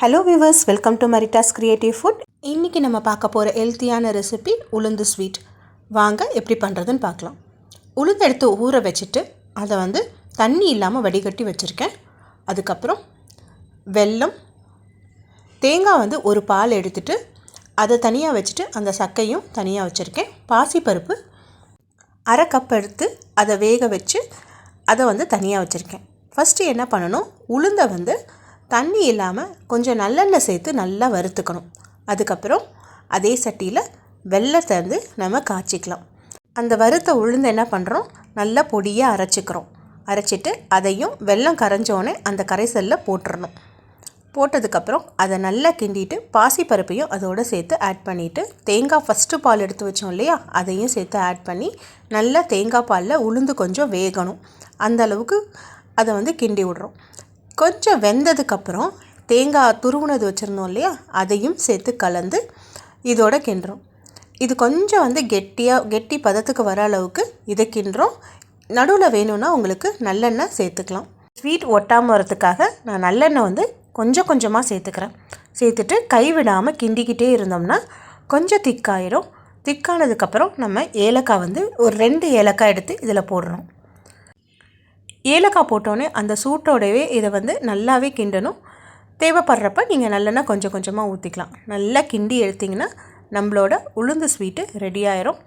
Hello viewers welcome to Marita's creative food இன்றைக்கி நம்ம பார்க்க போகிற ஹெல்த்தியான ரெசிபி உளுந்து ஸ்வீட் வாங்க எப்படி பண்ணுறதுன்னு பார்க்கலாம். உளுந்து எடுத்து ஊற வச்சுட்டு அதை வந்து தண்ணி இல்லாமல் வடிகட்டி வச்சுருக்கேன். அதுக்கப்புறம் வெல்லம் தேங்காய் வந்து ஒரு பால் எடுத்துட்டு அதை தனியாக வச்சுட்டு அந்த சக்கையும் தனியாக வச்சுருக்கேன். பாசிப்பருப்பு அரை கப் எடுத்து அதை வேக வச்சு அதை வந்து தனியாக வச்சுருக்கேன். ஃபஸ்ட்டு என்ன பண்ணணும்? உளுந்தை வந்து தண்ணி இல்லாமல் கொஞ்சம் நல்லெண்ணெய் சேர்த்து நல்லா வறுத்துக்கணும். அதுக்கப்புறம் அதே சட்டியில் வெள்ளத்தை வந்து நம்ம காய்ச்சிக்கலாம். அந்த வறுத்த உளுந்து என்ன பண்ணுறோம் நல்லா பொடியாக அரைச்சிக்கிறோம். அரைச்சிட்டு அதையும் வெல்லம் கரைஞ்சோடனே அந்த கரைசலில் போட்டுறணும். போட்டதுக்கப்புறம் அதை நல்லா கிண்டிட்டு பாசிப்பருப்பையும் அதோடு சேர்த்து ஆட் பண்ணிவிட்டு தேங்காய் ஃபஸ்ட்டு பால் எடுத்து வச்சோம் இல்லையா? அதையும் சேர்த்து ஆட் பண்ணி நல்லா தேங்காய் பாலில் உளுந்து கொஞ்சம் வேகணும். அந்த அளவுக்கு அதை வந்து கிண்டி விட்றோம். கொஞ்சம் வெந்ததுக்கப்புறம் தேங்காய் துருவுனது வச்சுருந்தோம் இல்லையா அதையும் சேர்த்து கலந்து இதோட கிண்டுறோம். இது கொஞ்சம் வந்து கெட்டியாக கெட்டி பதத்துக்கு வர அளவுக்கு இதை கிண்டுறோம். நடுவில் வேணும்னா உங்களுக்கு நல்லெண்ணெய் சேர்த்துக்கலாம். ஸ்வீட் ஒட்டாமல் வரத்துக்காக நான் நல்லெண்ணெய் வந்து கொஞ்சம் கொஞ்சமாக சேர்த்துக்கிறேன். சேர்த்துட்டு கைவிடாமல் கிண்டிக்கிட்டே இருந்தோம்னா கொஞ்சம் திக்காயிடும் திக்கானதுக்கப்புறம் நம்ம ஏலக்காய் வந்து ஒரு ரெண்டு ஏலக்காய் எடுத்து இதில் போடுறோம் ஏலக்காய் போட்டோன்னே அந்த சூட்டோடவே இதை வந்து நல்லாவே கிண்டணும். தேவைப்படுறப்ப நீங்கள் நல்லெண்ணெய் கொஞ்சம் கொஞ்சமாக ஊற்றிக்கலாம் நல்லா கிண்டி எடுத்திங்கன்னா நம்மளோட உளுந்து ஸ்வீட்டு ரெடி ஆயிரும்.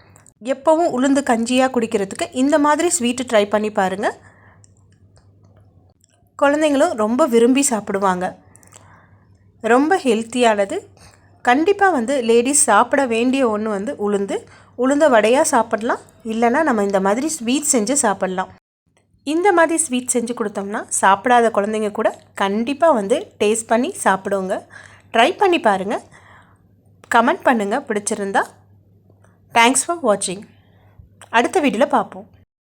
எப்போவும் உளுந்து கஞ்சியாக குடிக்கிறதுக்கு இந்த மாதிரி ஸ்வீட்டு ட்ரை பண்ணி பாருங்கள் குழந்தைங்களும் ரொம்ப விரும்பி சாப்பிடுவாங்க. ரொம்ப ஹெல்த்தியானது கண்டிப்பாக வந்து லேடிஸ் சாப்பிட வேண்டிய ஒன்று வந்து உளுந்து. உளுந்த வடையாக சாப்பிட்லாம். இல்லைன்னா நம்ம இந்த மாதிரி ஸ்வீட் செஞ்சு சாப்பிட்லாம். இந்த மாதிரி ஸ்வீட் செஞ்சு கொடுத்தோம்னா சாப்பிடாத குழந்தைங்க கூட கண்டிப்பாக வந்து டேஸ்ட் பண்ணி சாப்பிடுவோங்க ட்ரை பண்ணி பாருங்கள் கமெண்ட் பண்ணுங்கள் பிடிச்சிருந்தா. தேங்க்ஸ் ஃபார் வாட்சிங் அடுத்த வீடியோவில் பார்ப்போம்.